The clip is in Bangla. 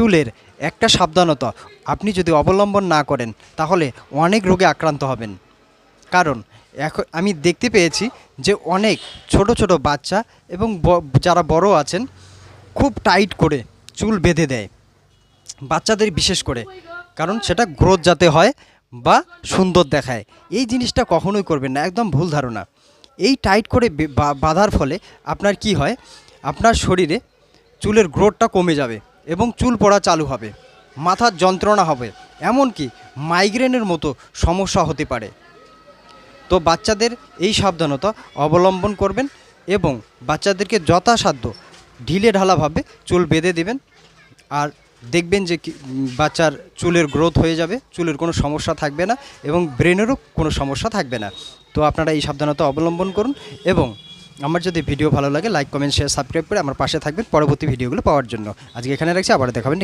চুলের একটা সাবধানতা আপনি যদি অবলম্বন না করেন, তাহলে অনেক রোগে আক্রান্ত হবেন। কারণ এখন আমি দেখতে পেয়েছি যে অনেক ছোট ছোট বাচ্চা এবং যারা বড় আছেন, খুব টাইট করে চুল বেঁধে দেয়। বাচ্চাদের বিশেষ করে, কারণ সেটা গ্রোথ যাতে হয় বা সুন্দর দেখায়। এই জিনিসটা কখনোই করবেন না, একদম ভুল ধারণা। এই টাইট করে বাঁধার ফলে আপনার কি হয়? আপনার শরীরে চুলের গ্রোথটা কমে যাবে। এবং চুল পড়া চালু হবে। মাথার যন্ত্রণা হবে। এমনকি মাইগ্রেনের মতো সমস্যা হতে পারে। তো বাচ্চাদের এই সাবধানতা অবলম্বন করবেন এবং বাচ্চাদেরকে যথাসাধ্য ঢিলে ঢালাভাবে চুল বেঁধে দেবেন। আর দেখবেন যে বাচ্চার চুলের গ্রোথ হয়ে যাবে, চুলের কোনো সমস্যা থাকবে না এবং ব্রেনেরও কোনো সমস্যা থাকবে না। তো আপনারা এই সাবধানতা অবলম্বন করুন এবং আমার যদি ভিডিও ভালো লাগে লাইক কমেন্ট শেয়ার সাবস্ক্রাইব করে আমার পাশে থাকবেন পরবর্তী ভিডিওগুলো পাওয়ার জন্য। আজকে এখানে রাখছি আবার দেখাবেন।